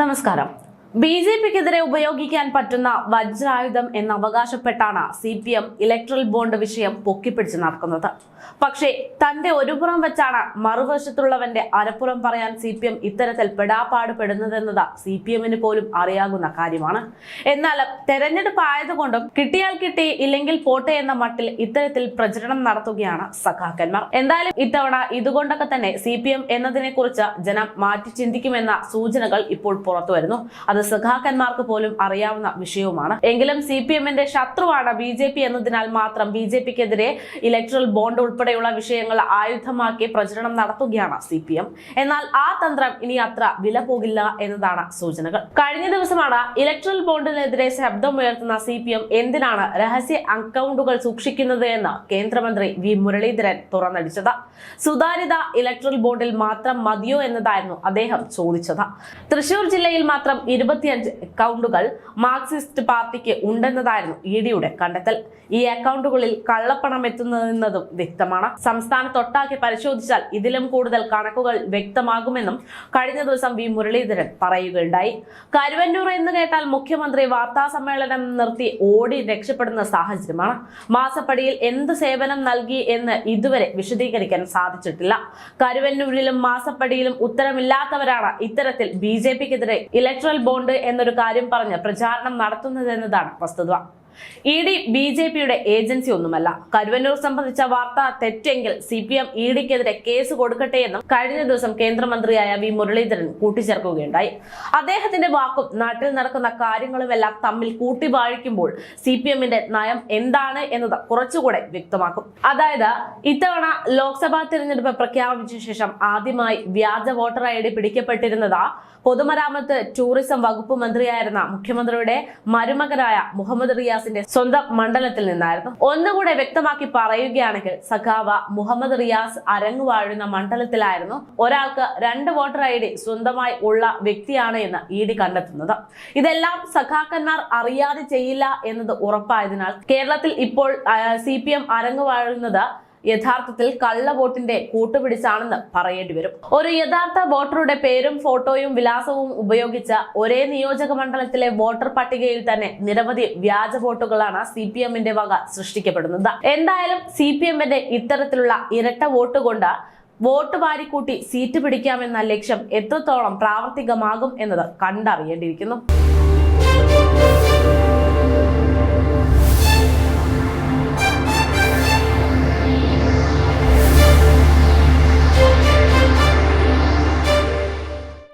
നമസ്കാരം. B J പിക്കെതിരെ ഉപയോഗിക്കാൻ പറ്റുന്ന വജ്രായുധം എന്ന് അവകാശപ്പെട്ടാണ് C P M electoral bond വിഷയം പൊക്കിപ്പിടിച്ച് നടക്കുന്നത്. പക്ഷേ തന്റെ ഒരു പുറം വെച്ചാണ് മറുവശത്തുള്ളവന്റെ അരപ്പുറം പറയാൻ സി പി എം ഇത്തരത്തിൽ പെടാപ്പാട് പെടുന്നതെന്നത് സി പി എമ്മിന് പോലും അറിയാകുന്ന കാര്യമാണ്. എന്നാൽ തെരഞ്ഞെടുപ്പ് ആയതുകൊണ്ടും കിട്ടിയാൽ കിട്ടി ഇല്ലെങ്കിൽ പോട്ടെ എന്ന മട്ടിൽ ഇത്തരത്തിൽ പ്രചരണം നടത്തുകയാണ് സഖാക്കന്മാർ. എന്തായാലും ഇത്തവണ ഇതുകൊണ്ടൊക്കെ തന്നെ സി പി എം എന്നതിനെ കുറിച്ച് ജനം മാറ്റി ചിന്തിക്കുമെന്ന സൂചനകൾ ഇപ്പോൾ പുറത്തു വരുന്നു അത് സഖാക്കന്മാർക്ക് പോലും അറിയാവുന്ന വിഷയവുമാണ്. എങ്കിലും സി പി എമ്മിന്റെ ശത്രുവാണ് ബി ജെ പി എന്നതിനാൽ മാത്രം ബി ജെ പിക്കെതിരെ ഇലക്ട്രൽ ബോണ്ട് ഉൾപ്പെടെയുള്ള വിഷയങ്ങൾ ആയുധമാക്കി പ്രചരണം നടത്തുകയാണ് സി പി എം. എന്നാൽ ആ തന്ത്രം ഇനി അത്ര വില പോകില്ല എന്നതാണ് സൂചനകൾ. കഴിഞ്ഞ ദിവസമാണ് ഇലക്ട്രൽ ബോണ്ടിനെതിരെ ശബ്ദമുയർത്തുന്ന സി പി എം എന്തിനാണ് രഹസ്യ അക്കൗണ്ടുകൾ സൂക്ഷിക്കുന്നത് എന്ന് കേന്ദ്രമന്ത്രി വി മുരളീധരൻ തുറന്നടിച്ചത്. സുതാര്യത ഇലക്ട്രൽ ബോണ്ടിൽ മാത്രം മതിയോ എന്നതായിരുന്നു അദ്ദേഹം ചോദിച്ചത്. തൃശൂർ ജില്ലയിൽ മാത്രം ഇരുപത്തിയഞ്ച് അക്കൗണ്ടുകൾ മാർക്സിസ്റ്റ് പാർട്ടിക്ക് ഉണ്ടെന്നതായിരുന്നു ഇ ഡിയുടെ കണ്ടെത്തൽ. ഈ അക്കൗണ്ടുകളിൽ കള്ളപ്പണം എത്തുന്നതെന്നതും വ്യക്തമാണ്. സംസ്ഥാനത്തൊട്ടാകെ പരിശോധിച്ചാൽ ഇതിലും കൂടുതൽ കണക്കുകൾ വ്യക്തമാകുമെന്നും കഴിഞ്ഞ ദിവസം വി മുരളീധരൻ പറയുകയുണ്ടായി. കരുവന്നൂർ എന്ന് കേട്ടാൽ മുഖ്യമന്ത്രി വാർത്താ സമ്മേളനം നിർത്തി ഓടി രക്ഷപ്പെടുന്ന സാഹചര്യമാണ്. മാസപ്പടിയിൽ എന്ത് സേവനം നൽകി എന്ന് ഇതുവരെ വിശദീകരിക്കാൻ സാധിച്ചിട്ടില്ല. കരുവന്നൂരിലും മാസപ്പടിയിലും ഉത്തരമില്ലാത്തവരാണ് ഇത്തരത്തിൽ ബി ജെ പിക്കെതിരെ ഇലക്ട്രൽ ബോണ്ട് എന്നൊരു കാര്യം പറഞ്ഞ് പ്രചാരണം നടത്തുന്നതെന്നതാണ് വസ്തുത. ഇ ഡി ബി ജെ പിയുടെ ഏജൻസി ഒന്നുമല്ല. കരുവന്നൂർ സംബന്ധിച്ച വാർത്ത തെറ്റെങ്കിൽ സി പി എം ഇ ഡിക്കെതിരെ കേസ് കൊടുക്കട്ടെ എന്നും കഴിഞ്ഞ ദിവസം കേന്ദ്രമന്ത്രിയായ വി മുരളീധരൻ കൂട്ടിച്ചേർക്കുകയുണ്ടായി. അദ്ദേഹത്തിന്റെ വാക്കും നാട്ടിൽ നടക്കുന്ന കാര്യങ്ങളുമെല്ലാം തമ്മിൽ കൂട്ടിവാഴിക്കുമ്പോൾ സി പി എമ്മിന്റെ നയം എന്താണ് എന്നത് കുറച്ചുകൂടെ വ്യക്തമാക്കും. അതായത് ഇത്തവണ ലോക്സഭാ തിരഞ്ഞെടുപ്പ് പ്രഖ്യാപിച്ച ശേഷം ആദ്യമായി വ്യാജ വോട്ടർ ഐ ഡി പിടിക്കപ്പെട്ടിരുന്നത് പൊതുമരാമത്ത് ടൂറിസം വകുപ്പ് മന്ത്രിയായിരുന്ന മുഖ്യമന്ത്രിയുടെ മരുമകനായ മുഹമ്മദ് റിയാസിന്റെ സ്വന്തം മണ്ഡലത്തിൽ നിന്നായിരുന്നു. ഒന്നുകൂടെ വ്യക്തമാക്കി പറയുകയാണെങ്കിൽ സഖാവ മുഹമ്മദ് റിയാസ് അരങ്ങുവാഴുന്ന മണ്ഡലത്തിലായിരുന്നു ഒരാൾക്ക് രണ്ട് വോട്ടർ ഐ ഡി സ്വന്തമായി ഉള്ള വ്യക്തിയാണ് എന്ന് ഇ ഡി കണ്ടെത്തുന്നത്. ഇതെല്ലാം സഖാക്കന്മാർ അറിയാതെ ചെയ്യില്ല എന്നത് ഉറപ്പായതിനാൽ കേരളത്തിൽ ഇപ്പോൾ സി പി എം അരങ്ങുവാഴുന്നത് യഥാർത്ഥത്തിൽ കള്ള വോട്ടിന്റെ കൂട്ടുപിടിച്ചാണെന്ന് പറയേണ്ടി വരും. ഒരു യഥാർത്ഥ വോട്ടറുടെ പേരും ഫോട്ടോയും വിലാസവും ഉപയോഗിച്ച ഒരേ നിയോജക മണ്ഡലത്തിലെ വോട്ടർ പട്ടികയിൽ തന്നെ നിരവധി വ്യാജ വോട്ടുകളാണ് സി പി എമ്മിന്റെ വക സൃഷ്ടിക്കപ്പെടുന്നത്. എന്തായാലും സി പി എമ്മിന്റെ ഇത്തരത്തിലുള്ള ഇരട്ട വോട്ട് കൊണ്ട് വോട്ട് വാരിക്കൂട്ടി സീറ്റ് പിടിക്കാമെന്ന ലക്ഷ്യം എത്രത്തോളം പ്രാവർത്തികമാകും എന്നത് കണ്ടറിയേണ്ടിയിരിക്കുന്നു.